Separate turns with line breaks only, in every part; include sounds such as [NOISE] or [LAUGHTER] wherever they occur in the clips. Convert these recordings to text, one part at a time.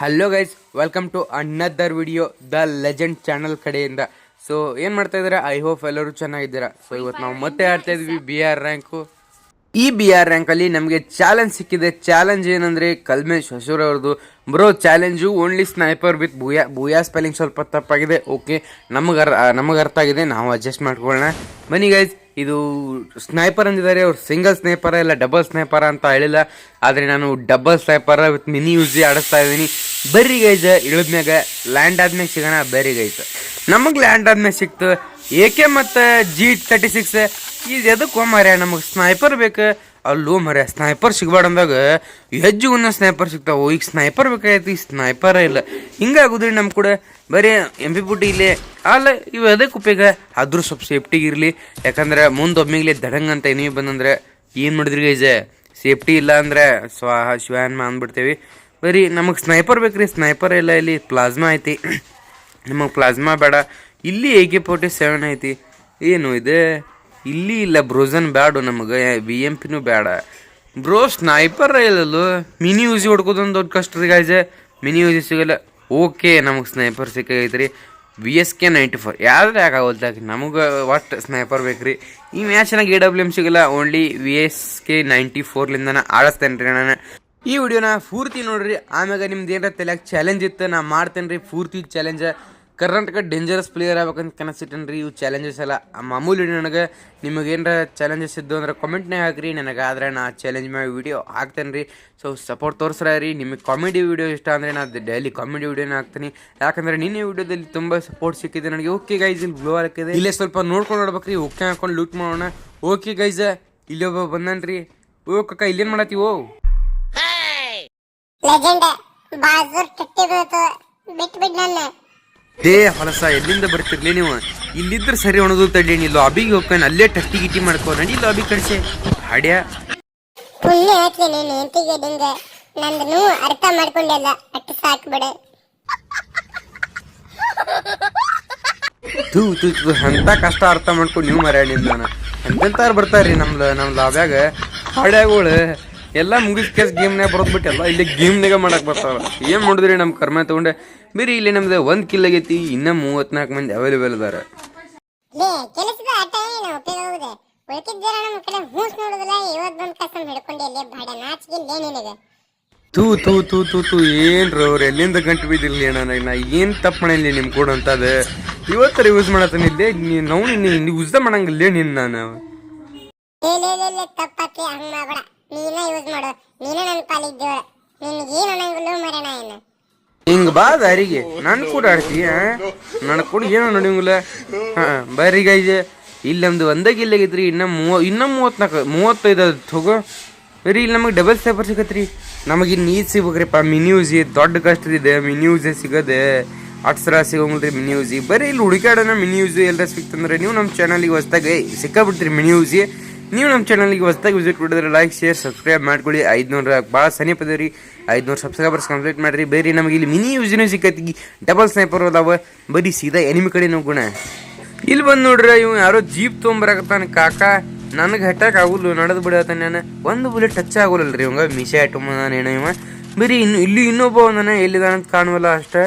Hello guys welcome to another video the legend channel ಕಡೆಯಿಂದ. So ಏನ್ ಮಾಡ್ತಾ ಇದ್ದೀರಾ? ಐ ಹೋಪ್ ಎಲ್ಲರೂ ಚೆನ್ನಾಗಿದ್ದೀರಾ. ಸೊ ಇವತ್ತು ನಾವು ಮತ್ತೆ ಆಡ್ತಾ ಇದ್ವಿ ಬಿ ಆರ್ ರ್ಯಾಂಕು ಈ ಬಿ ಆರ್ ರ್ಯಾಂಕಲ್ಲಿ ನಮಗೆ ಚಾಲೆಂಜ್ ಸಿಕ್ಕಿದೆ. ಚಾಲೆಂಜ್ ಏನಂದರೆ ಕಲ್ಮೇಶ್ ಹಸೂರ್ ಅವ್ರದ್ದು. Bro challenge only sniper with booyah booyah spelling ಸ್ವಲ್ಪ ತಪ್ಪಾಗಿದೆ. ಓಕೆ ನಮಗೆ ನಮಗೆ ಅರ್ಥ ಆಗಿದೆ. ನಾವು ಅಡ್ಜಸ್ಟ್ ಮಾಡ್ಕೊಳ್ಳೋಣ. ಬನ್ನಿ ಗೈಸ್ ಇದು ಸ್ನೈಪರ್ ಅಂದಿದ್ದಾರೆ. ಅವ್ರು ಸಿಂಗಲ್ ಸ್ನೈಪರ ಇಲ್ಲ ಡಬಲ್ ಸ್ನೈಪರ ಅಂತ ಹೇಳಿಲ್ಲ. ಆದರೆ ನಾನು double sniper with mini Uzi ಆಡಿಸ್ತಾ ಇದ್ದೀನಿ. ಬರ್ರಿ ಗೈಜ ಇಳಿದ್ಮ್ಯಾಗ ಲ್ಯಾಂಡ್ ಆದ್ಮೇಲೆ ಸಿಗೋಣ, ಬರ್ರಿ ಗೈಸ್ ನಮಗೆ ಲ್ಯಾಂಡ್ ಆದ್ಮೇಲೆ ಸಿಕ್ತು ಎ ಕೆ ಮತ್ತು ಜಿ ತರ್ಟಿ ಸಿಕ್ಸ್ ಇದು ಎದಕ್ಕೆ ಮರ್ಯ ನಮಗೆ ಸ್ನೈಪರ್ ಬೇಕು. ಅಲ್ಲೂ ಮರ್ಯ ಸ್ನೈಪರ್ ಸಿಗ್ಬಾರ್ದು ಅಂದಾಗ ಹೆಜ್ಜು ಒಂದು ಸ್ನೈಪರ್ ಸಿಗ್ತಾವೆ. ಈಗ ಸ್ನೈಪರ್ ಬೇಕಾಯ್ತು ಈಗ ಸ್ನೈಪರ ಇಲ್ಲ. ಹಿಂಗಾಗುದ್ರಿ ನಮ್ಮ ಕೂಡ. ಬರೀ ಎಂ ಪಿ ಪುಟ್ಟಿ ಇಲ್ಲಿ ಅಲ್ಲ, ಇವು ಅದಕ್ಕೆ ಉಪಯೋಗ? ಆದರೂ ಸ್ವಲ್ಪ ಸೇಫ್ಟಿಗೆ ಇರಲಿ. ಯಾಕಂದ್ರೆ ಮುಂದೆ ಒಮ್ಮಿಗ್ಲಿ ದಡಂಗ್ ಅಂತ ನೀವು ಬಂದಂದ್ರೆ ಏನು ಮಾಡಿದ್ರಿ ಗೈಜೆ ಸೇಫ್ಟಿ ಇಲ್ಲ ಅಂದ್ರೆ ಸ್ವಾಹ ಶಿವಾನ್ಮ ಅಂದ್ಬಿಡ್ತೇವೆ. ಬರೀ ನಮಗೆ ಸ್ನೈಪರ್ ಬೇಕ್ರಿ ಸ್ನೈಪರ್ ಇಲ್ಲ ಇಲ್ಲಿ ಪ್ಲಾಸ್ಮಾ ಐತಿ. ನಮಗೆ ಪ್ಲಾಸ್ಮಾ ಬೇಡ. ಇಲ್ಲಿ ಎ ಕೆ ಫೋರ್ಟಿ ಸೆವೆನ್ ಐತಿ. ಏನು ಇದೆ? ಇಲ್ಲಿ ಇಲ್ಲ, ಬ್ರೋಸನ್ ಬ್ಯಾಡು ನಮಗೆ. ಬಿ ಎಂ ಪಿನೂ ಬೇಡ ಬ್ರೋ ಸ್ನೈಪರ್ ಇಲ್ಲಲ್ಲೋ. ಮಿನಿ ಯೂಸಿ ಹೊಡ್ಕೋದೊಂದು ದೊಡ್ಡ ಕಷ್ಟ ರೀ ಗಾಯ್ಜೆ ಮಿನಿ ಯೂಸಿ ಸಿಗಲ್ಲ. ಓಕೆ ನಮಗೆ sniper ಸಿಕ್ಕೈತ್ರಿ V S K ninety four ಯಾವ್ದು ಯಾಕಾಗಲ್ತಾಗ ನಮಗೆ ಒಟ್ಟು ಸ್ನೈಪರ್ ಬೇಕ್ರಿ. ಈ ಮ್ಯಾಚ್ನಾಗ ಎ ಡಬ್ಲ್ಯೂ ಎಂ ಸಿಗಲ್ಲ. Only V S K ninety ಫೋರ್ಲಿಂದ ಆಡಿಸ್ತೇನೆ ರೀ ನಾನು ಈ ವಿಡಿಯೋನ ಪೂರ್ತಿ ನೋಡ್ರಿ, ಆಮ್ಯಾಗ ನಿಮ್ದು ಏನಾರ ತಲೆಯಾಗ ಚಾಲೆಂಜ್ ಇತ್ತು, ನಾ ಮಾಡ್ತೇನೆ ರೀ ಪೂರ್ತಿ ಚಾಲೆಂಜ್ ಕರ್ನಾಟಕ ಡೇಂಜರಸ್ ಪ್ಲೇಯರ್ ಆಗ್ಬೇಕಂತ ಕನಸಿಟ್ಟೇನೆ ರೀ ಇವು ಚಾಲೆಂಜಸ್ ಎಲ್ಲ. ಮಾಮೂಲಿ ನನಗೆ ನಿಮಗೆ ಏನಾರ ಚಾಲೆಂಜಸ್ ಇದ್ದು ಅಂದ್ರೆ ಕಾಮೆಂಟ್ನಾಗ ಹಾಕ್ರಿ, ನನಗೆ ಆದರೆ ನಾ ಚಾಲೆಂಜ್ ಮಾಡಿ ವಿಡಿಯೋ ಹಾಕ್ತೇನೆ ರೀ ಸೊ ಸಪೋರ್ಟ್ ತೋರಿಸ್ರ ರೀ, ನಿಮಗೆ ಕಾಮಿಡಿ ವಿಡಿಯೋ ಇಷ್ಟ ಅಂದರೆ ನಾನು ಡೈಲಿ ಕಾಮಿಡಿ ವಿಡಿಯೋನ ಹಾಕ್ತೀನಿ. ಯಾಕಂದರೆ ನಿನ್ನೆ ವಿಡಿಯೋದಲ್ಲಿ ತುಂಬ ಸಪೋರ್ಟ್ ಸಿಕ್ಕಿದೆ ನನಗೆ. ಓಕೆ ಗೈಸ್ ಇಲ್ಲಿ ಬ್ಲೋ ಹಾಕಿದೆ ಇಲ್ಲೇ ಸ್ವಲ್ಪ ನೋಡ್ಕೊಂಡು ನೋಡ್ಬೇಕ್ರಿ ಓಕೆ ಹಾಕೊಂಡು ಲೂಟ್ ಮಾಡೋಣ. ಓಕೆ ಗೈಸ್ ಇಲ್ಲಿ ಒಬ್ಬ ಬಂದನ್ರಿ. ಓ ಕಕ್ಕ, ಇಲ್ಲೇನು ಮಾಡತ್ತೀವೋ?
ಲೆಜೆಂಡ್ ಬಾಜೂರ್ ಟಟ್ಟಿ ಬೀಳ್ತು ಬಿಟ್ ಬಿಡ್ ನನ್ನ.
ಡೇ ಹೊಲಸ ಎಲ್ಲಿಂದ ಬರ್ತಿರ್ಲಿ ನೀವು? ಇಲ್ಲಿದ್ರೆ ಸರಿ ಒಣದು ತಡಿ ನೀ ಲಾಬಿಗೆ ಹೋಗ್ತಾನೆ ಅಲ್ಲೇ ಟಟ್ಟಿ ಗಿಟ್ಟಿ ಮಾಡ್ಕೋ ನಡಿ ಲಾಬಿ ಕಳಿಸಿ. ಹಾಡ್ಯ?
ಪುಣ್ಯ ಹಾಕ್ಲಿ ನೀನು ಎಂತಿಗೆ ಡಿಂಗ ನಂದು ಅರ್ಥ ಮಾಡ್ಕೊಂಡಿಲ್ಲ ಅಟ್ಟು ಸಾಕು ಬಿಡ.
ತೂ ತೂ ತೂ ಅಂತ ಕಷ್ಟ ಅರ್ಥ ಮಾಡ್ಕೊಂಡು ನೀವು ಮರ್ಯಾಡಿಲ್ಲ ನಾನು. ಎಂತೆಂತಾರು ಬರ್ತಾರ್ರಿ ನಮ್ದು ನಮ್ಮ ಲಾಬ್ಯಾಗ ಹಾಡ್ಯಾಗಳು. ಎಲ್ಲ ಮುಗಿಸ್ ಕೇಸ್ ಗೇಮ್ನಾಗ ಬರೋದು ಬಿಟ್ಟು ಎಲ್ಲ ಇಲ್ಲಿ ಗೇಮ್ನಾಗ ಮಾಡಕ್ ಬರ್ತಾವ ಏನು ಮಾಡಿದ್ರಿ ನಮ್ಮ ಕರ್ಮ ತಗೊಂಡೆ? ಬೇರೆ ಇಲ್ಲಿ ನಮ್ದು ಒಂದು ಕಿಲ್ ಆಗೈತಿ ಇನ್ನೂ ಮೂವತ್ನಾಲ್ಕು ಮಂದಿ ಅವೈಲೇಬಲ್ ಅದಾರ ತೂ ತೂ ತೂ ತೂ ತೂ ಏನ್ರ ಅವ್ರು ಎಲ್ಲಿಂದ ಗಂಟು ಬಿದ್ದಿರ್ಲಿ ಅಣ್ಣ ನಾ ಏನು ತಪ್ಪು ಮಾಡಿಲ್ಲ ನಿಮ್ಮ ಕೂಡ ಅಂತದ? ಇವತ್ತರ ಯೂಸ್ ಮಾಡತ್ತೆ ನಾವು ನೀನು ಯೂಸ್ ಮಾಡಂಗಿಲ್ಲ ನಿನ್ನ ನಾನು
ಹಂಗ ಮಾಡಬೇಡ. ನೀನ ಯೂಸ್ ಮಾಡು. ನೀನ ನನ್ನ ಪಾಲಿದ್ದೇವ ನಿನ್ಗೆ ಏನು ಅನ್ನಂಗಿಲ್ಲ ಮರಣ ಏನು
ಹಿಂಗ ಬಾ ದಾರಿಗೆ. ನನ್ ಕೂಡ ಆಡ್ತೀಯ ನನ್ ಕೂಡ ಏನು ನಡೆಯಂಗಿಲ್ಲ ಹಾ, ಬರ್ರಿ ಗೈಜೆ. ಇಲ್ಲಿ ನಮ್ದು ಒಂದೇ ಗಿಲ್ ಆಗೈತ್ರಿ, ಇನ್ನ ಮೂವ, ಇನ್ನ ಮೂವತ್ನಾಲ್ಕು ಮೂವತ್ತೈದು ಅದು ತಗೋ ಬರೀ ಇಲ್ಲಿ ನಮಗೆ ಡಬಲ್ ಸ್ಟೇಪರ್ ಸಿಗತ್ರಿ. ನಮಗೆ ಇನ್ನು ಈದ್ ಸಿಗ್ಬೇಕ್ರಿಪ್ಪ. ಮಿನಿ ಯೂಸಿ ದೊಡ್ಡ ಕಷ್ಟ ಇದೆ. ಮಿನಿ ಯೂಸೇ ಸಿಗದೆ ಅಟ್ಸರ ಸಿಗೋಂಗಿಲ್ರಿ ಮಿನಿ ಯೂಸಿ ಬರೀ ಇಲ್ಲಿ ಹುಡುಕಾಡೋಣ ಮಿನಿ ಎಲ್ಲ ಎಲ್ಲರ ಸಿಕ್ತಂದ್ರೆ ನೀವು ನಮ್ಮ ಚಾನಲಿಗೆ ಹೊಸ್ದಾಗಿ ಸಿಕ್ಕಾಬಿಡ್ತೀರಿ ಮಿನಿ ಯೂಸಿ ನೀವು ನಮ್ಮ ಚಾನಲ್ಗೆ ಹೊಸದಾಗಿ ವಿಸಿಟ್ ಕೊಡಿದ್ರೆ ಲೈಕ್ ಶೇರ್ ಸಬ್ಸ್ಕ್ರೈಬ್ ಮಾಡ್ಕೊಳ್ಳಿ. ಐದುನೂರ ಭಾಳ ಸಮೀಪ ಅದ ರೀ. ಐದುನೂರು ಸಬ್ಸ್ಕ್ರೈಬರ್ಸ್ ಕಂಪ್ಲೀಟ್ ಮಾಡಿರಿ. ಬೇರೆ ನಮಗೆ ಇಲ್ಲಿ ಮಿನಿ ಯೂಸಿನೂ ಸಿಕ್ಕೈತಿ. ಡಬಲ್ ಸ್ನೈಪರ್ ಅದಾವ. ಬರೀ ಸೀದಾ ಎನಿಮಿ ಕಡೆ ಗುಣ. ಇಲ್ಲಿ ಬಂದು ನೋಡ್ರಿ ಇವ್ ಯಾರೋ ಜೀಪ್ ತೊಗೊಂಬರಕತ್ತಾನ ಕಾಕ. ನನಗೆ ಹಟ್ಟಾಕ್ ಆಗುಲ್ಲ ನಡೆದು ಬಿಡತ್ತಾನೆ ನಾನು. ಒಂದು ಬುಲೆಟ್ ಟಚ್ ಆಗೋಲ್ಲ ರೀ ಇವಂಗ. ಮಿಸೆ ಆಟೋ ಇವ. ಬರೀ ಇನ್ನು ಇಲ್ಲಿ ಇನ್ನೊಬ್ಬ ಒಂದನ ಎಲ್ಲಿದಾನ ಅಂತ ಕಾಣುವಲ್ಲ ಅಷ್ಟೇ.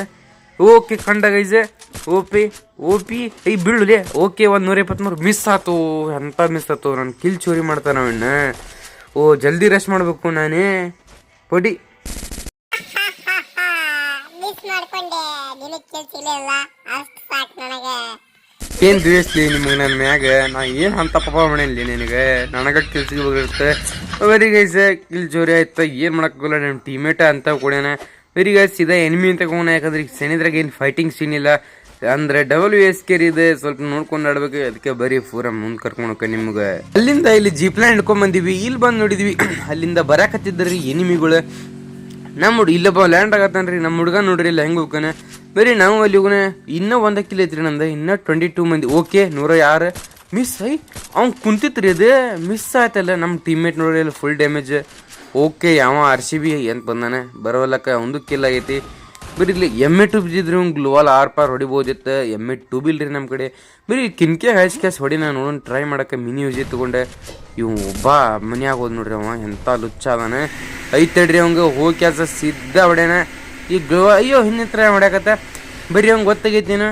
ಓಕೆ ಕಂಡ ಗೈಸೆ ಓಪಿ ಓಪಿ ಈ ಬೀಳುಲೆ ಓಕೆ ಒಂದು ನೂರ ಇಪ್ಪತ್ತ್ಮೂರು ಮಿಸ್ ಆತು ಎಂತ ಮಿಸ್ ಆತು ನಾನು ಕಿಲ್ ಚೋರಿ ಮಾಡ್ತಾನೆ ಅವನ್ನ ಓ ಜಲ್ದಿ ರೆಸ್ಟ್ ಮಾಡಬೇಕು ನಾನೇ. ಪೊಡಿ. [LAUGHS] ಏನ್ ದ್ವೇಷಲಿ ನಿಮಗೆ ನನ್ನ ಮ್ಯಾಗ? ನಾ ಏನು ಅಂತ ಪಾಪ ಮಾಡೇನಿ ನಿನಗೆ? ನನಗ ಕೆಲ್ಸಿಗೆ ಹೋಗಿರುತ್ತೆ ಅವರಿಗೆ ಗೈಸೆ ಕಿಲ್ ಜೋರಿ ಆಯ್ತು ಏನು ಮಾಡೋಕ್ಕಾಗಲ್ಲ ನಿಮ್ಮ ಟೀಮೇಟ ಅಂತ ಕೊಡ್ಯಾನ. ವೆರಿ ಗೈಸ್ ಇದೆ ಎನಿಮಿ ಅಂತ ತಗೋಣ ಯಾಕಂದ್ರೆ ಸೆನಿದ್ರಾಗ ಏನು ಫೈಟಿಂಗ್ ಸೀನ್ ಇಲ್ಲ. ಅಂದ್ರೆ ಡಬಲ್ ಎಸ್ ಕೇರ್ ಇದೆ, ಸ್ವಲ್ಪ ನೋಡ್ಕೊಂಡು ಆಡ್ಬೇಕು. ಅದಕ್ಕೆ ಬರೀ ಪೂರ ಮುಂದೆ ಕರ್ಕೊಂಡು ಹೋಗ ನಿಮ್ಗೆ. ಅಲ್ಲಿಂದ ಇಲ್ಲಿ ಜೀಪ್ಲೈನ್ ಹಿಡ್ಕೊಂಡ್ ಬಂದಿವಿ. ಇಲ್ಲಿ ಬಂದು ನೋಡಿದ್ವಿ. [CLEARS THROAT] ಅಲ್ಲಿಂದ ಬರಾಕತ್ತಿದ್ರಿ ಎನಿಮಿಗಳು ನಮ್ಮ ಹುಡುಗ ಇಲ್ಲಪ್ಪ ಲ್ಯಾಂಡ್ ಆಗತ್ತಾನ್ರಿ ನಮ್ಮ ಹುಡುಗ ನೋಡ್ರಿ, ಇಲ್ಲ ಹೆಂಗೆ ಹೋಗ್ತಾನೆ. ಬರೀ ನಾವು ಅಲ್ಲಿ ಹೋಗೋಣ. ಇನ್ನೂ ಒಂದ ಕಿಲ್ ಐತ್ರಿ ನಂದು. ಇನ್ನೂ ಟ್ವೆಂಟಿ ಟೂ ಮಂದಿ. ಓಕೆ ನೂರ ಯಾರು ಮಿಸ್ ಐ ಅವ್ನು ಕುಂತಿತ್ರಿ ಅದು. ಮಿಸ್ ಆಯ್ತಲ್ಲ. ನಮ್ಮ ಟೀಮ್ಮೇಟ್ ನೋಡ್ರಿ, ಅಲ್ಲಿ ಫುಲ್ ಡ್ಯಾಮೇಜ್ ಓಕೆ, ಯಾವ ಆರ್ ಸಿ ಬಿ ಅಂತ ಬಂದಾನೆ? ಬರೋಲ್ಲಕ್ಕ ಒಂದು ಕಿಲ್ ಆಗೈತಿ ಬರೀ ಇಲ್ಲಿ ಎಂ ಎ ಟು ಬಿದ್ದಿದ್ರು ಗ್ಲೋವಲ್ ಆರ್ ಪಾರ್ ಹೊಡಿಬೋದಿತ್ತು? ಎಂ ಎ ಟು ಬಿಲ್ರಿ ನಮ್ಮ ಕಡೆ. ಬರೀ ಕಿನ್ಕೆ ಹ್ಯಾಶ್ ಕ್ಯಾಶ್ ಹೊಡಿ ನಾನು ನೋಡೋಣ ಟ್ರೈ ಮಾಡೋಕ್ಕೆ ಮಿನಿ ಯೂಜಿ ತೊಗೊಂಡೆ. ಇವ್ ಒಬ್ಬ ಮನೆಯಾಗ ಹೋದ್ ನೋಡ್ರಿ ಅವ ಎಂಥ ಲುಚ್ಚ ಅದಾನೆ. ಐತಡ್ರಿ ಅವಂಗೆ ಅವಂಗ ಹೋಗಿ ಕೆಲಸ ಸಿದ್ಧ ಹೊಡ್ಯಾನ. ಈ ಗ್ಲೋ ಅಯ್ಯೋ ಹಿಂದಿನ ಮಾಡ್ಯಾಕತ್ತ? ಬರೀ ಅವ್ನು ಗೊತ್ತಾಗೈತೇನು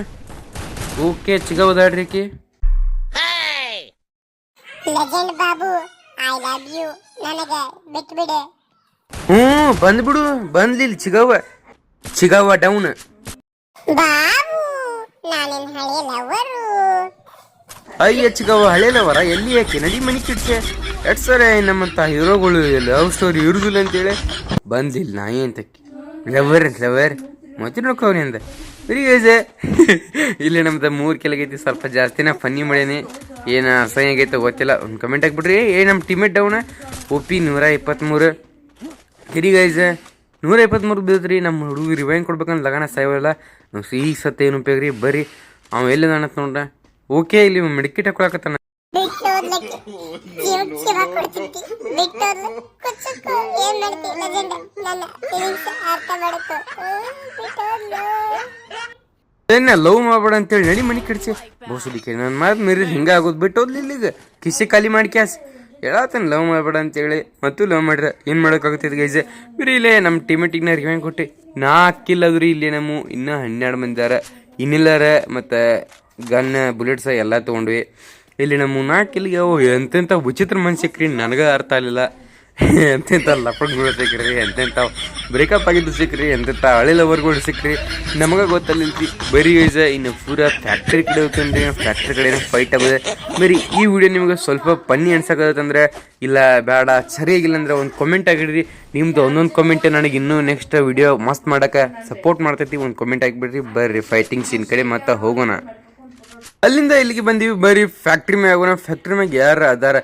ಓಕೆ ಚಿಗಬೋದಾಡ್ರಿ ಕಿ
legend Babu I love you. ನನಗೆ ಬಿಟ್ಟು ಬಿಡು
ಹ್ಞೂ ಬಂದ್ಬಿಡು. ಬಂದ್ಲಿಲ್ಲ ಚಿಗವ್ವ. ಚಿಗವ್ವ ಡೌನ್
ಬಾಬು ನಾನಿನ್ ಹಳೆಯ ಲವರು.
ಅಯ್ಯ ಚಿಗವ್ವ ಹಳೇಲವರ ಎಲ್ಲಿ ಯಾಕೆ? ನಡಿ ಮನಿ ಕಿಡ್ಸೆ. ಎಟ್ ಸರ ನಮ್ಮಂತ ಹೀರೋಗಳು ಲವ್ ಸ್ಟೋರಿ ಇರುದಿಲ್ಲ ಅಂತೇಳಿ. ಬಂದಿಲ್ಲ ನಾ ಏನ್ ತಕ್ಕಿ ಲವರ್ ಲವರ್. ಮತ್ತೆ ನೋಡ್ಕೋನಿ ಅಂದ ಸರಿ ಗೈಸೆ ಇಲ್ಲಿ ನಮ್ದು ಮೂರ್ ಕೆಳಗೈತಿ ಸ್ವಲ್ಪ ಜಾಸ್ತಿನ ಫನ್ನಿ ಮಾಡೇನಿ ಏನ ಅಸಹ್ಯ ಆಗೈತೆ ಗೊತ್ತಿಲ್ಲ. ಒಂದು ಕಮೆಂಟ್ ಹಾಕ್ಬಿಡ್ರಿ ಏ ನಮ್ಮ ಟೀಮೇಟ್ ಡೌನ ಒಪ್ಪಿ ನೂರ ಇಪ್ಪತ್ತ್ಮೂರು ಗೈಸ್ ನೂರ ಇಪ್ಪತ್ತ್ಮೂರು ಬೀಳ್ತ್ರಿ ನಮ್ಮ ಹುಡುಗಿ ರಿವೈನ್ ಕೊಡ್ಬೇಕಂತ ಲಗನ ಸಾಯವಲ್ಲ. ನಾವು ಸಿಹಿ ಸತ್ತ ಏನು ಉಪಯೋಗ ರೀ? ಬರ್ರಿ. ಅವ ಎಲ್ಲಿ ನೋಡ್ರ? ಓಕೆ ಇಲ್ಲಿ ಮೆಡಿಕಿಟ್ ಹಾಕೊಳಕತ್ತಾನ. [LAUGHS]
ಕೊಡ್ತಿದ್ದಿ ಏನ್ ಮಾಡ್ತಿ? ಲೆಜೆಂಡ್ ನನ್ನ ಫೀಲಿಂಗ್ಸ್ ಅರ್ಥ ಮಾಡಕು. ಬಿಟ್ಟು ಓದ್ಲು
ಏನ ಲವ್ ಮಾಡ್ಬೇಡ ಅಂತೇಳಿ ನಡಿ ಮನಿ ಕಡಿಸಿ ಬೋಸಡಿಕೆ ನನ್ನ ಮಾತು ಮೀರಿ ಹಿಂಗ ಆಗೋದು ಬಿಟ್ಟು ಹೋದ್ಲಿ ಇಲ್ಲಿಗ ಕಿಸಿ ಖಾಲಿ ಮಾಡಿ ಕ್ಯಾಸ್. ಹೇಳತ್ತೇನೆ ಲವ್ ಮಾಡ್ಬೇಡ ಅಂತೇಳಿ. ಮತ್ತು ಲವ್ ಮಾಡ್ರ ಏನು ಮಾಡೋಕ್ಕಾಗುತ್ತದೆ ಗೈಸ್ ಬಿರಿ ಇಲ್ಲೇ ನಮ್ಮ ಟೀಮೆಟಿಗೆ ನಾ ರಿವೈನ್ ಕೊಟ್ಟು. ನಾಲ್ಕಿಲ್ಲ ಅದ್ರಿ ಇಲ್ಲಿ ನಮ್ಮ. ಇನ್ನೂ ಹನ್ನೆರಡು ಮಂದಿ ಅರ ಇನ್ನಿಲ್ಲಾರ ಮತ್ತು ಗನ್ ಬುಲೆಟ್ಸ ಎಲ್ಲ ತೊಗೊಂಡ್ವಿ. ಇಲ್ಲಿ ನಮ್ಮ ನಾಲ್ಕಿಲ್ಲಿಗೆ ಅವು ಎಂತೆಂಥ ವಿಚಿತ್ರ ಮನ್ಸು ನನಗೆ ಅರ್ಥ ಆಗಲಿಲ್ಲ. ಎಂತೆಂಥ ಲಪಡ್ಗಳು ಸಿಕ್ರಿ ಎಂತೆಂಥ ಬ್ರೇಕಪ್ ಆಗಿದ್ದು ಸಿಕ್ರಿ ಎಂತೆಂಥ ಹಳೆ ಲವರ್ಗಳು ಸಿಕ್ರಿ ನಮಗೆ ಗೊತ್ತಲ್ಲಿಲ್ತಿ ಬರೀ ಯೂಸ್ ಇನ್ನು ಪೂರ ಫ್ಯಾಕ್ಟ್ರಿ ಕಡೆ ಹೋಗ್ತಂದ್ರೆ ಫ್ಯಾಕ್ಟ್ರಿ ಕಡೆ ಫೈಟ್ ಆಗಿದೆ. ಬರೀ ಈ ವಿಡಿಯೋ ನಿಮಗೆ ಸ್ವಲ್ಪ ಪನ್ನಿ ಅನ್ಸಕತ್ತಂದ್ರೆ ಇಲ್ಲ ಬೇಡ, ಸರಿಯಾಗಿಲ್ಲ ಅಂದ್ರೆ ಒಂದು ಕಾಮೆಂಟ್ ಆಗಿಡ್ರಿ ನಿಮ್ದು ಒಂದೊಂದು ಕಾಮೆಂಟ್ ನನಗೆ ಇನ್ನೂ ನೆಕ್ಸ್ಟ್ ವಿಡಿಯೋ ಮಸ್ತ್ ಮಾಡಕ್ಕೆ ಸಪೋರ್ಟ್ ಮಾಡ್ತೈತಿ, ಒಂದು ಕಾಮೆಂಟ್ ಆಗಿಬಿಡ್ರಿ ಬರ್ರಿ ಫೈಟಿಂಗ್ ಸೀನ್ ಕಡೆ ಮತ್ತೆ ಹೋಗೋಣ. ಅಲ್ಲಿಂದ ಇಲ್ಲಿಗೆ ಬಂದೀವಿ. ಬರೀ ಫ್ಯಾಕ್ಟ್ರಿ ಮ್ಯಾಗ ಫ್ಯಾಕ್ಟ್ರಿ ಮ್ಯಾಗ ಯಾರು ಅದಾರ?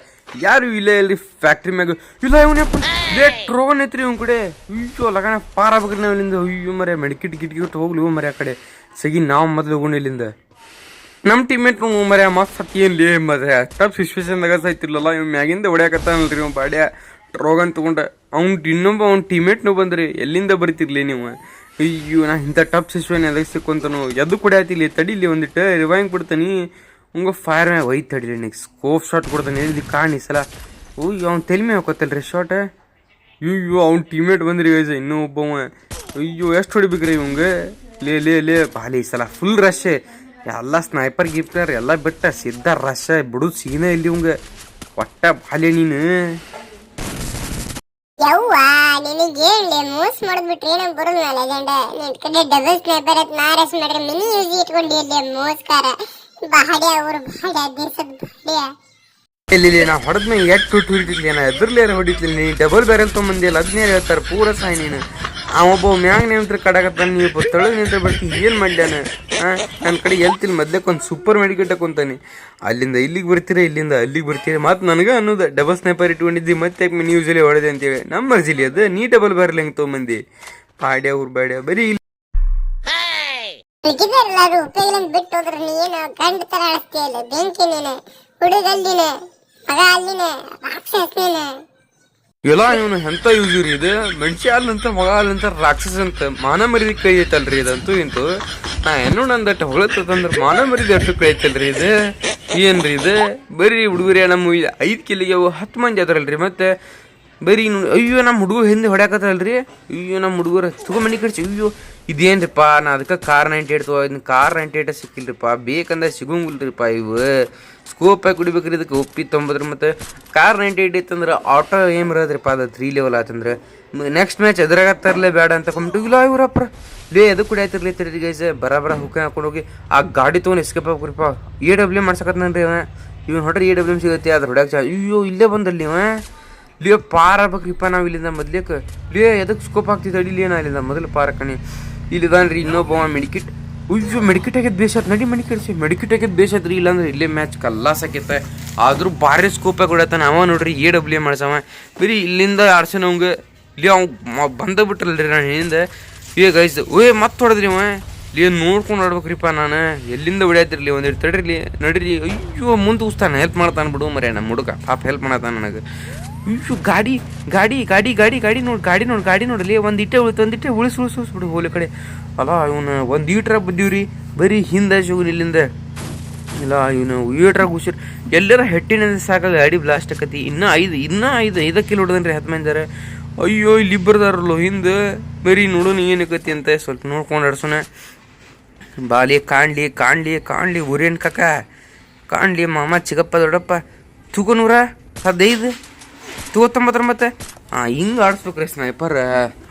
ಯಾರು ಇಲ್ಲ ಇಲ್ಲಿ ಫ್ಯಾಕ್ಟ್ರಿ ಮ್ಯಾಗ. ಇಲ್ಲ ಇವನಪ್ಪ ಟ್ರೋನ್ ಐತ್ರಿ ಇವ್ನ ಕಡೆ. ಅಯ್ಯೋ, ಲಗಣ ಪಾರ ನಾವು ಇಲ್ಲಿಂದ. ಅಯ್ಯೋ ಮರೆ ಮೆಡಿಕಿಟ್ ಗಿಟ್ಕಿಟ್ ಹೋಗ್ಲಿ ಇವ್ ಆ ಕಡೆ. ಸಗಿ, ನಾವು ಮೊದಲು ಹೋಗೋಣ ಇಲ್ಲಿಂದ. ನಮ್ಮ ಟೀಮೇಟ್ ಮರೆ ಮಸ್ತ್ ಸತಿ ಏನ್ ಲೇ ಮರೆ ಟಫ್ ಸಿಚುವೇಶನ್ದಾಗ ಸಾಯ್ತಿರ್ಲಲ್ಲ ಇವ್ ಮ್ಯಾಗಿಂದ ಹೊಡ್ಯಾಕತ್ತಾನಲ್ರಿ ಇವ್ ಬಾಡ್ಯ ಟ್ರೋಗನ್ ತಗೊಂಡ. ಅವ್ನ ಇನ್ನೊಬ್ಬ, ಅವ್ನ ಟೀಮೇಟ್ನು ಬಂದ್ರಿ. ಎಲ್ಲಿಂದ ಬರ್ತಿರ್ಲಿ ನೀವು? ಅಯ್ಯೋ, ನಾ ಇಂಥ ಟಪ್ ಸಿಚುವೇನ್ ಎದಕ್ಕೆ ಸಿಕ್ಕೊಂತನು ಎದ್ದು ಇಲ್ಲಿ, ತಡಿಲಿ ಒಂದಿಟ್ಟು ರಿವೈಂಗ್ ಕೊಡ್ತಾನೆ ಹಂಗೆ ಫೈರ್ ಮ್ಯಾಗ ಒಯ್ದು ತಡಿಲಿ ನೆಕ್ಸ್ಟ್ ಸ್ಕೋಪ್ ಶಾಟ್ ಕೊಡ್ತಾನೆ ಇಲ್ಲಿ ಕಾಣಿ ಸಲ? ಅಯ್ಯೋ, ಅವ್ನು ತೆಲ್ಮೆ ಹಾಕೋತಲ್ರಿ ಶಾಟ್ ಅಯ್ಯೋ ಅವ್ನು ಟೀಮೇಟ್ ಬಂದ್ರಿ ಗೈಸ್ ಇನ್ನೂ ಒಬ್ಬವ ಅಯ್ಯೋ ಎಷ್ಟು ಹೊಡಿಬೇಕ್ರಿ ಇವಂಗೆ? ಲೇ ಲೇ ಲೇ, ಬಾಲಿ ಸಲ ಫುಲ್ ರಶ್ ಎಲ್ಲ ಸ್ನೈಪರ್ ಗಿಫ್ಟರ್ ಎಲ್ಲ ಬಿಟ್ಟ, ಸಿದ್ಧ ರಶ್ ಬಿಡು, ಸೀನ ಇಲ್ಲಿ ಇವಂಗೆ. ಒಟ್ಟ ಬಾಲಿ ನೀನು.
ಯವ್ವ, ನಿನಗೆ ಹೇಳಿ, ಮೋಸ ಮಾಡಿದ್ಬಿಟ್ರೆ ನಮ್ ಬರೋದು ಲೆಜೆಂಡ್ ನಿನ್ ಡಬಲ್ ಸ್ನೈಪರ್ ಅಂತ ನಾರಸ್ ಮಾಡ್ರೆ ಮಿನಿ ಯೂಸ್ ಇಟ್ಕೊಂಡಿ ಅಲ್ಲಿ ಮೋಸ್ಕಾರ. ಬಾಡ್ಯ ಅವ್ರು ಬಾಡ್ಯ ದೇಶದ
ಇಲ್ಲಿ ಎಟ್ಟು ಟುಟ್ಟು ಹಿಡಿತಿದ್ಲಿ ನಾ? ಎದುರ್ಲೇರ ನೀ? ಡಬಲ್ ಬ್ಯಾರಲ್ ತೊಗೊಂಬಂದಿಲ್ಲ ಅದನ್ನೇ ಹೇಳ್ತಾರೆ, ಪೂರ ಸಾಯಿ ನೀನು. ಆ ಒಬ್ಬ ಮ್ಯಾಗ ನಿಂತ್ರ ಕಡಾಕತ್ತಾನ ನೀವು ತಳಗ್ ನಿಂತ್ರ ಬರ್ತಿ ಏನು ಮಾಡ್ಯಾನ? ನನ್ನ ಕಡೆ ಎಲ್ತಿನ ಮೊದ್ಲಕ್ಕೆ ಒಂದು ಸೂಪರ್ ಮೆಡಿಕೇಟ್ ಹಾಕೊಂತಾನೆ. ಅಲ್ಲಿಂದ ಇಲ್ಲಿಗೆ ಬರ್ತೀರ, ಇಲ್ಲಿಂದ ಅಲ್ಲಿಗೆ ಬರ್ತೀರ? ಮತ್ತು ನನಗೆ ಅನ್ನೋದು, ಡಬಲ್ ಸ್ನೈಪರ್ ಇಟ್ಕೊಂಡಿದ್ದಿ, ಮತ್ತೆ ನ್ಯೂಸಲ್ಲಿ ಹೊಡೆದೆ ಅಂತೇಳಿ. ನಮ್ಮ ಮರ್ಜಿಲಿ ಅದ, ನೀ ಡಬಲ್ ಬರಲಿ ಹೆಂಗೆ ತೊಗೊಂಬಂದಿ? ಪಾಡ್ಯ ಊರ್ ಬಾಡ್ಯ ಬರೀ ಇಲ್ಲಿ.
ಬಿಟ್ಟು ಹೋದ್ರೆ ಗಂಡ ತರ ಬೆಂಕಿ ನೀನು ಹುಡುಗ ಅಲ್ಲಿನ ಮಗ ಅಲ್ಲಿನೇ ರಾಕ್ಷಸ
ಎಲ್ಲ ಇವನು ಎಂತ ಯೂಸ್ ರೀ ಇದು ಮೆಣಸಿ ಹಾಲಂತ, ಮಗ ಹಾಲಂತ ರಾಕ್ಷಸ ಅಂತ. ಮಾನ ಮರಿದ ಕೈ ಐತಲ್ರಿ ಇದಂತೂ ಇಂತು. ನಾ ಏನು ನಂದಟ್ಟು ಹೊಳತಂದ್ರೆ ಮಾನ ಮರಿದ ಅಷ್ಟು ಕೈ ಐತಲ್ರಿ ಇದು? ಏನ್ರಿ ಇದು? ಬರೀ ಹುಡುಗರೇ ನಮ್ಮ ಐದು ಕಿಲಿಗೆ ಅವು ಹತ್ತು ಮಂದಿ ಅದ್ರಲ್ರಿ ಮತ್ತೆ? ಬರೀ ಅಯ್ಯೋ, ನಮ್ಮ ಹುಡುಗರು ಹಿಂದೆ ಹೊಡ್ಯಾಕತ್ತಲ್ರಿ? ಅಯ್ಯೋ, ನಮ್ಮ ಹುಡುಗರು ತಗೋ ಮನಿ ಅಯ್ಯೋ ಇದೇನ್ರಿಪ್ಪ? ನಾ ಅದಕ್ಕೆ ಕಾರ್ ನೈಂಟಿ ಏಟ್ ಇದನ್ನ ಕಾರ್ ನೈಂಟಿ ಏಟ ಸಿಕ್ಕಿಲ್ರಿಪ್ಪ. ಬೇಕಂದ್ರೆ ಸಿಗೋಂಗಿಲ್ರಿಪ್ಪ ಇವು. ಸ್ಕೋಪ್ ಆಗಿ ಕುಡಿಬೇಕ್ರಿ ಇದಕ್ಕೆ? ಒಪ್ಪಿ ತೊಂಬತ್ತರ ಮತ್ತು ಕಾರ್ ನೈಂಟಿ ಏಟ್ ಇತ್ತಂದ್ರೆ ಆಟೋ ಏಮ್ ಇರೋದ್ರಿಪ್ಪ ಅದು ತ್ರೀ ಲೆವೆಲ್ ಆತಂದ್ರೆ. ನೆಕ್ಸ್ಟ್ ಮ್ಯಾಚ್ ಎದುರಾಗತ್ತಾರಲೇ ಬೇಡ ಅಂತ ಕೊಂಬಿಟ್ಟು ಇಲ್ಲ ಇವ್ರಪ್ಪ ಲೇ ಎದು ಕುಡಿಯಾತಿರ್ಲಿ ತಿರ್ಗಿ ಗೈಸ್ ಬರಾಬರ ಬರ ಹುಕ್ಕ ಹಾಕೊಂಡು ಹೋಗಿ ಆ ಗಾಡಿ ತೊಗೊಂಡು ಎಸ್ಕೇಪ್ ಆಗ್ರಿಪ್ಪ ಎ ಡಬ್ಲ್ಯೂ ಮಾಡ್ಸಕತ್ತನ್ರಿ ಅವ ಇವ್ನು ಹೊಡ್ರಿ ಎ ಡಬ್ಲ್ಯೂ ಸಿಗುತ್ತೆ, ಅದ್ರ ಹೊಡ್ಯಾಕ ಅಯ್ಯೋ, ಇಲ್ಲೇ ಬಂದಲ್ಲಿ ಇವ. ಲೇ, ಪಾರ ಆಗ್ಬೇಕ್ರಿಪ್ಪ ನಾವು ಇಲ್ಲಿಂದ ಮೊದ್ಲೇಕ. ಲೇ ಎದಕ್ಕೆ ಸ್ಕೋಪ್ ಆಗ್ತಿದ್ದ ಅಡಿಲಿ ನಾ ಇಲ್ಲಿಂದ ಮೊದಲು ಪಾರ ಕಣಿ ಇಲ್ಲಿದಾನ್ರಿ ಇನ್ನೊಬ್ಬ ಮೆಡಿಕಿಟ್ ಅಯ್ಯೋ ಮೆಡಿಕಿಟ್ ಆಗಿದ್ದು ಬೇಸತ್ ನಡಿ ಮೆಡಿಕಿಟ್ಸಿ ಮೆಡಿಕಿಟ್ ಆಗಿದ್ದು ಬೇಸತ್ರಿ ಇಲ್ಲಾಂದ್ರೆ ಇಲ್ಲೇ ಮ್ಯಾಚ್ ಕಲ್ಲಾಸ್ ಆಕೈತೆ. ಆದ್ರೂ ಭಾರಿ ಸ್ಕೋಪ್ ಆಗಿ ಕೊಡತ್ತಾನ ಅವ ನೋಡ್ರಿ ಎ ಡಬ್ಲ್ಯೂ ಮಾಡ್ಸವ ಬರೀ ಇಲ್ಲಿಂದ ಆಡ್ಸನ ಅವಂಗೆ. ಇಲ್ಲಿ ಅವ್ ಬಂದ ಬಿಟ್ರಲ್ರಿ ನಾನು ಹಿಂದೆ ಈಗ ಗೈಸ್ ಓಯ್ ಮತ್ತೆ ಹೊಡೆದ್ರಿ ಅವ? ಇಲ್ಲಿ ನೋಡ್ಕೊಂಡು ಆಡ್ಬೇಕ್ರಿಪ್ಪ ನಾನು. ಎಲ್ಲಿಂದ ಹೊಡ್ಯಾತಿರ್ಲಿ? ಒಂದಿಟ್ಟು ತಡ್ರಿ ನಡ್ರಿ ಅಯ್ಯೋ, ಮುಂದೆ ಉಸ್ತಾನ. ಹೆಲ್ಪ್ ಮಾಡ್ತಾನೆ ಬಿಡು ಮರೆ ನಮ್ಮ ಹುಡುಗ ಪಾಪ ಹೆಲ್ಪ್ ಮಾಡತ್ತಾನ ನನಗೆ. ಅಯ್ಯೋ ಗಾಡಿ ಗಾಡಿ ಗಾಡಿ ಗಾಡಿ ಗಾಡಿ ನೋಡಿ ಗಾಡಿ ನೋಡಿ, ಗಾಡಿ ನೋಡಲಿ ಒಂದು ಇಟ್ಟೆ ಉಳಿತು ಒಂದಿಟ್ಟೆ ಉಳಿಸಿ ಉಳಿಸಿ ಉಳಿಸ್ಬಿಡು ಹೋಲಿ ಕಡೆ. ಅಲ್ಲ ಇವನು ಒಂದು ಈಟ್ರಾಗ ಬಂದೀವ್ರಿ. ಬರೀ ಹಿಂದೆ ಶಿವನ್ ಇಲ್ಲಿಂದ. ಇಲ್ಲ ಇವನು ಈಟ್ರಾಗ ಉಸಿರು ಎಲ್ಲರ ಹೆಟ್ಟಿನ ಸಾಕಾಗ ಗಾಡಿ ಬ್ಲಾಸ್ಟ್ ಆಕತಿ. ಇನ್ನೂ ಐದು ಇನ್ನೂ ಐದು ಐದಕ್ಕೆ ಕಿಲೋ ಹೊಡೆದನ್ರಿ ಹತ್ತು ಮಂದಿರ ಅಯ್ಯೋ, ಇಲ್ಲಿ ಇಬ್ಬರದಾರಲ್ಲೋ ಹಿಂದೆ. ಬರೀ ನೋಡೋಣ ಏನಕ್ಕತಿ ಅಂತ ಸ್ವಲ್ಪ ನೋಡ್ಕೊಂಡು ಆಡ್ಸೋಣ ಬಾಲಿ ಕಾಣ್ಲಿ ಕಾಣ್ಲಿ ಕಾಣ್ಲಿ ಉರೇನ್ ಕಾಕ? ಕಾಣ್ಲಿ ಮಾಮ ಚಿಗಪ್ಪ ದೊಡ್ಡಪ್ಪ. ತೂಕ ನೂರ ತೊಂಬತ್ತೊಂಬತ್ತು ಹಾಂ ಹಿಂಗೆ ಆಡಿಸ್ಬೇಕು ರೀ ಸ್ನೈಪರ್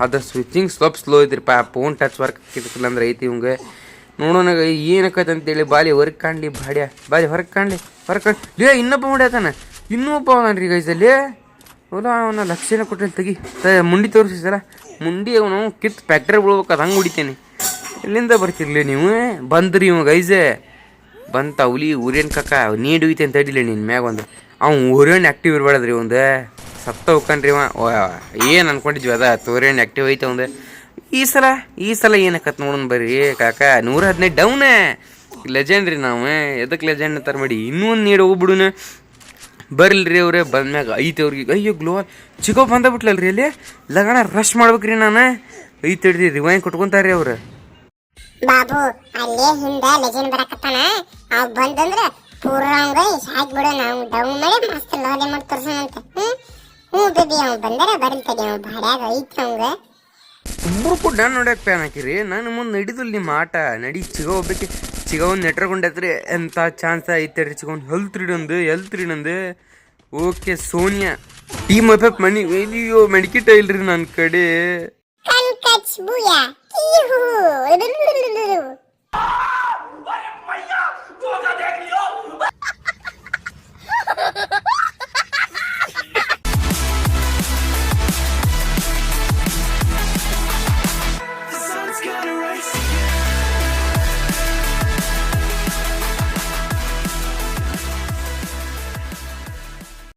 ಅದ್ರ ಸ್ವಿಚಿಂಗ್ ಸ್ವಲ್ಪ ಸ್ಲೋ ಐತ್ರಿಪ್ಪ. ಫೋನ್ ಟಚ್ ವರ್ಕ್ ಆಗಿದ್ದಕ್ಕಿಲ್ಲ ಅಂದ್ರೆ ಐತಿ ಇವಂಗೆ. ನೋಡೋಣ ಏನಕ್ಕೈತೆ ಅಂತೇಳಿ ಬಾಲಿ ಹೊರಗೆ ಕಾಣ್ಲಿ ಬಾಡ್ಯ. ಬಾಲಿ ಹೊರಗೆ ಕಾಣ್ಲಿ ಹೊರಗೆ ಕಾಣ್ ಲೇ, ಇನ್ನೊಬ್ಬ ಮಾಡ್ಯಾತಾನ ಇನ್ನೊಬ್ಬ ಅವನ್ರಿ ಗೈಸಲ್ಲಿ ಅವನ ಅವನ ಲಕ್ಷಣ ಕೊಟ್ಟಲ್ಲಿ ತೆಗಿ. ತ- ಮುಂಡಿ ತೋರಿಸಿ ಸರ ಮುಂಡಿ ಅವನು ಕಿತ್ತು ಫ್ಯಾಕ್ಟ್ರಿ ಬಿಡ್ಬೇಕು ಅದು ಹಂಗೆ ಹೊಡಿತೇನೆ. ಇಲ್ಲಿಂದ ಬರ್ತಿರ್ಲಿ ನೀವು? ಬಂದ್ರಿ ಇವ ಗೈಸೆ ಬಂತ ಹುಲಿ ಊರೇನ್ ಕಕ್ಕ ನೀಡ್ ಹೋಯ್ತೆ ಅಂತ ಹೇಳಿಲ್ಲ ನಿನ್ನ ಮ್ಯಾಗ ಒಂದು. ಅವ್ನು ಊರೇನ್ ಆ್ಯಕ್ಟಿವ್ ಇರಬೇಡದ್ರಿ ಒಂದು ಸತ್ತ ಹೋಗ್ಕನ್ರಿ ಅವ ಏನು ಅನ್ಕೊಂಡಿದ್ವಿ ಅದ? ತೋರೇನ್ ಆ್ಯಕ್ಟಿವ್ ಐತೆ ಒಂದು ಈ ಸಲ ಈ ಸಲ ಏನಕ್ಕತ್ ನೋಡೋಣ ಬರ್ರಿ. ಕಾಕ, ನೂರ ಹದಿನೈದು ಡೌನೇ ಲೆಜೆಂಡ್ ರೀ ನಾವು ಎದಕ್ಕೆ ಲೆಜೆಂಡ್ ಅಂತಾರೆ ಮಾಡಿ. ಇನ್ನೂ ಒಂದು ನೀಡು ಹೋಗ್ಬಿಡುನ ಬರ್ಲ್ರಿ ಅವ್ರೆ, ಬಂದ್ಮ್ಯಾಗ ಐತೆ ಅವ್ರಿಗೆ. ಅಯ್ಯೋ ಗ್ಲೋ ಬಂದ ಬಿಟ್ಲಲ್ರಿ ಅಲ್ಲಿ? ಲಗಣ ರಶ್ ಮಾಡ್ಬೇಕ್ರಿ ನಾನು. ಐತೆ ಹಿಡ್ದು ರಿವೈನ್ ಕೊಟ್ಕೊಂತಾರ್ರಿ ಅವ್ರು.
ಬಾಬು, ಅಲ್ಲೇ ಹಿಂದೆ ಲೆಜೆಂಡ್ ಬರಕತ್ತಾನ. ಅವ್ ಬಂದಂದ್ರೆ ಪೂರ ಹಂಗ ಸಾಕ್ ಬಿಡು ನಾವು ಡೌನ್ ಮಾಡಿ ಮಸ್ತ್ ಲೋಲೆ ಮಾಡಿ ತೋರ್ಸೋಣಂತ. ಹ್ಮ್? ಹ್ಞೂ ಬೇಬಿ ಅವ್ ಬಂದರ ಬರಲ್ ತಡಿ ಅವ್ ಭಾಡ್ಯಾಗ ಐತಿ ಅವಂಗ.
ಇಬ್ಬರು ನಾನು ನೋಡಕ್ ಪ್ಯಾನ್ ಹಾಕಿರಿ. ನಾನು ಮುಂದೆ ನಡಿದಿಲ್ಲ ನಿಮ್ಮ ಆಟ ನಡಿ ಚಿಗ ಹೋಗ್ಬೇಕು ಚಿಗ ಒಂದು ನೆಟ್ರಕೊಂಡೈತ್ರಿ ಎಂತ ಚಾನ್ಸ್ ಐತೆ ರೀ ಚಿಗ ಒಂದು. ಹೆಲ್ತ್ ರೀಡೊಂದು ಹೆಲ್ತ್ ರೀಡೊಂದು ಓಕೆ ಸೋನಿಯಾ. ಟೀಮ್ ಎಫೆಕ್ಟ್ ಮನಿ. ಅಯ್ಯೋ ಮೆಡಿಕಿಟ ಇಲ್ರಿ ನನ್ನ ಕಡೆ.
ಕಚ್ ಬೂಯ